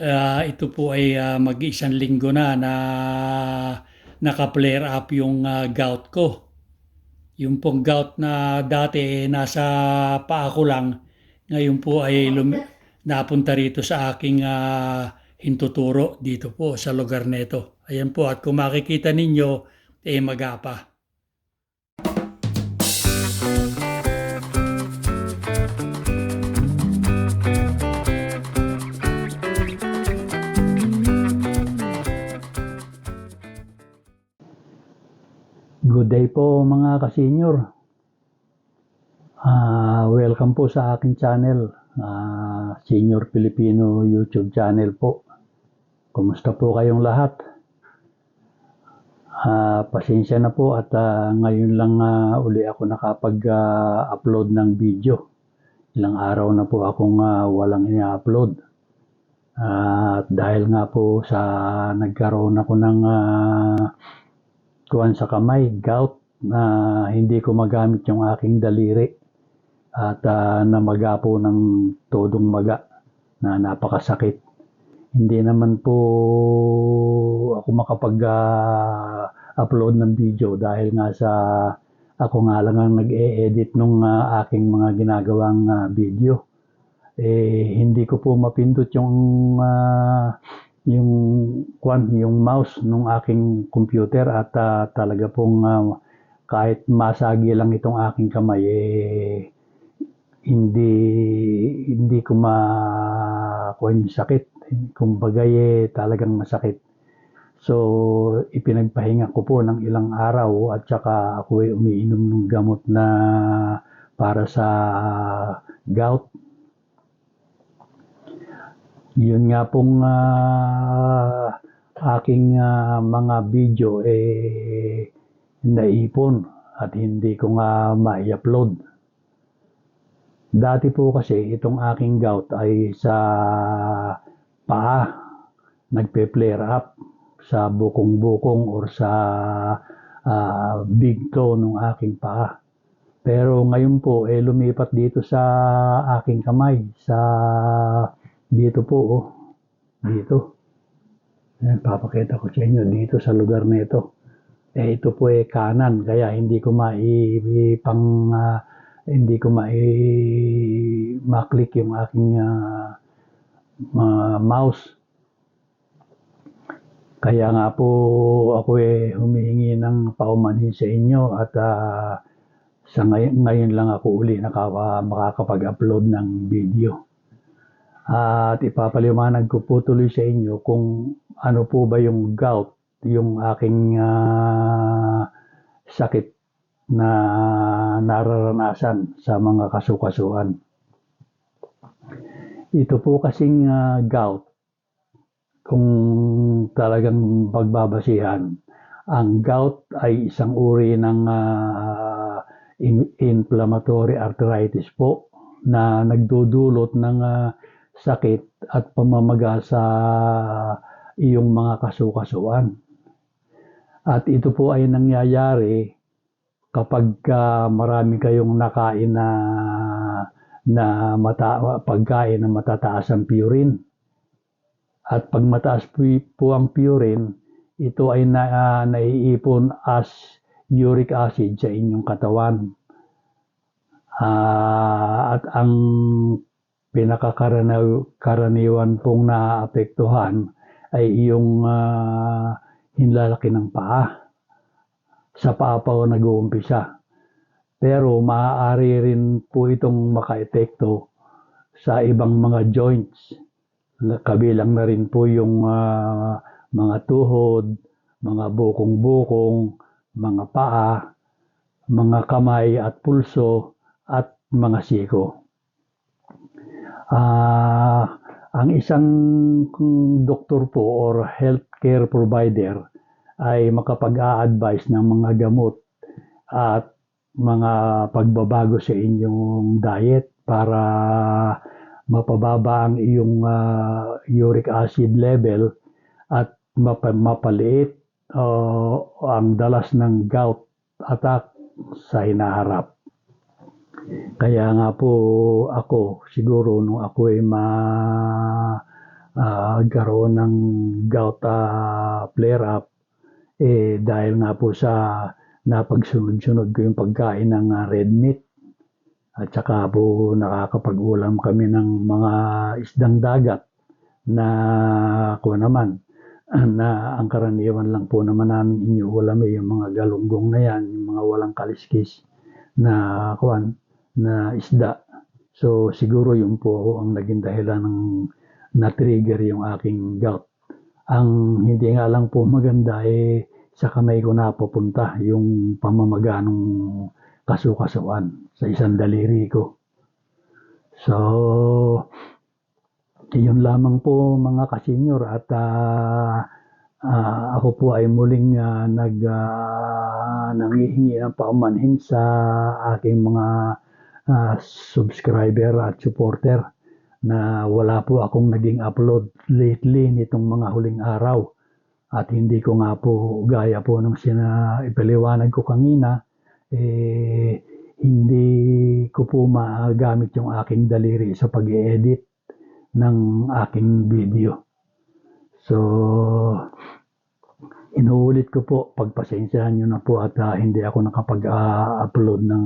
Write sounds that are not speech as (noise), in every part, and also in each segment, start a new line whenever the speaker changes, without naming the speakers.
ah, ito po ay ah, mag-isang linggo na na naka-flare up yung ah, gout ko. Yung pong gout na dati eh, nasa paa ko lang, ngayon po ay lumi- napunta rito sa aking ah, hintuturo dito po sa lugar nito. Ayan po at kung makikita ninyo, eh magapa. Day po mga ka-senior. Ah, welcome po sa aking channel, ah, Senior Filipino YouTube channel po. Kumusta po kayong lahat? Ah, pasensya na po at ah, ngayon lang ah, uli ako nakapag-upload ng video. Ilang araw na po akong ah, walang i-upload. at dahil nga po sa nagkaroon ako ng ah, kuwan sa kamay, gout, na hindi ko magamit yung aking daliri at ah, namaga po ng todong maga na napakasakit. Hindi naman po ako makapag-upload ng video dahil nga sa ako nga lang ang nag-e-edit nung ah, aking mga ginagawang ah, video. Eh, hindi ko po mapindot yung ah, yung kwan, yung mouse nung aking computer at ah, talaga pong ah, kahit masagi lang itong aking kamay eh hindi hindi ko ma yung sakit. Kumbaga eh talagang masakit. So ipinagpahinga ko po ng ilang araw at saka ako ay umiinom ng gamot na para sa gout. Yun nga pong ah, aking ah, mga video eh naipon at hindi ko nga ma-upload. Dati po kasi itong aking gout ay sa paa, nagpe-flare up sa bukong-bukong or sa ah, big toe ng aking paa. Pero ngayon po eh lumipat dito sa aking kamay, sa dito po oh, dito. Ayan, papakita ko sa inyo dito sa lugar na ito. Eh ito po eh kanan kaya hindi ko maipang ah, hindi ko maklik yung aking ah, ma- mouse. Kaya nga po ako eh humihingi ng paumanhin sa inyo at ah, sa ngayon, ngayon lang ako uli nakawa, makakapag-upload ng video. At ipapaliwanag ko po tuloy sa inyo kung ano po ba yung gout, yung aking ah, sakit na nararanasan sa mga kasukasuan. Ito po kasing ah, gout, kung talagang pagbabasihan, ang gout ay isang uri ng in- inflammatory arthritis po na nagdudulot ng ah, sakit at pamamaga sa iyong mga kasukasuan. At ito po ay nangyayari kapag ah, marami kayong nakain na na mata, pagkain na matataas ang purine. At pag mataas po, ang purine, ito ay na, ah, naiipon as uric acid sa inyong katawan. Ah, at ang pinakakaraniwan pong naapektuhan ay iyong ah, hinlalaki ng paa. Sa paa pa nag-uumpisa. Pero maaari rin po itong makaepekto sa ibang mga joints. Kabilang na rin po yung ah, mga tuhod, mga bukong-bukong, mga paa, mga kamay at pulso, at mga siko. Ah, ang isang doktor po or healthcare provider ay makapag-a-advise ng mga gamot at mga pagbabago sa inyong diet para mapababa ang iyong ah, uric acid level at mapa- mapaliit ah, ang dalas ng gout attack sa hinaharap. Kaya nga po ako siguro nung ako ay ma ah, nagkaroon ng gout ah, flare-up eh dahil nga po sa napagsunod-sunod ko yung pagkain ng ah, red meat. At saka po nakakapag-ulam kami ng mga isdang dagat na ako naman (clears throat) na ang karaniwan lang po naman namin iniulam eh, yung mga galunggong na yan, yung mga walang kaliskis na kuan na isda. So siguro yun po ang naging dahilan ng na-trigger yung aking gout. Ang hindi nga lang po maganda eh sa kamay ko napupunta yung pamamaga ng kasukasuan sa isang daliri ko. So, yun lamang po mga kasenyor at ah, ah, ako po ay muling ah, nag ah, nangihingi ng paumanhin sa aking mga ah, subscriber at supporter na wala po akong naging upload lately nitong mga huling araw at hindi ko nga po gaya po nung sina ipaliwanag ko kanina eh hindi ko po magamit yung aking daliri sa pag-edit ng aking video. So, inuulit ko po, pagpasensyahan nyo na po at ah, hindi ako nakapag-upload ng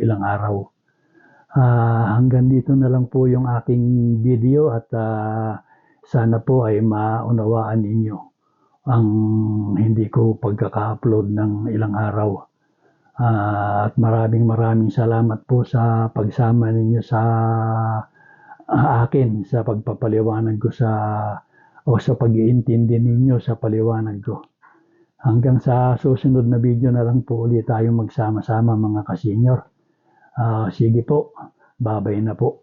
ilang araw. Ah, hanggang dito na lang po yung aking video at ah, sana po ay maunawaan ninyo ang hindi ko pagkaka-upload ng ilang araw. Ah, at maraming maraming salamat po sa pagsama ninyo sa ah, akin sa pagpapaliwanag ko sa o sa pag-iintindi ninyo sa paliwanag ko. Hanggang sa susunod na video na lang po ulit tayo magsama-sama mga kasenyor. Ah, sige po, babay na po.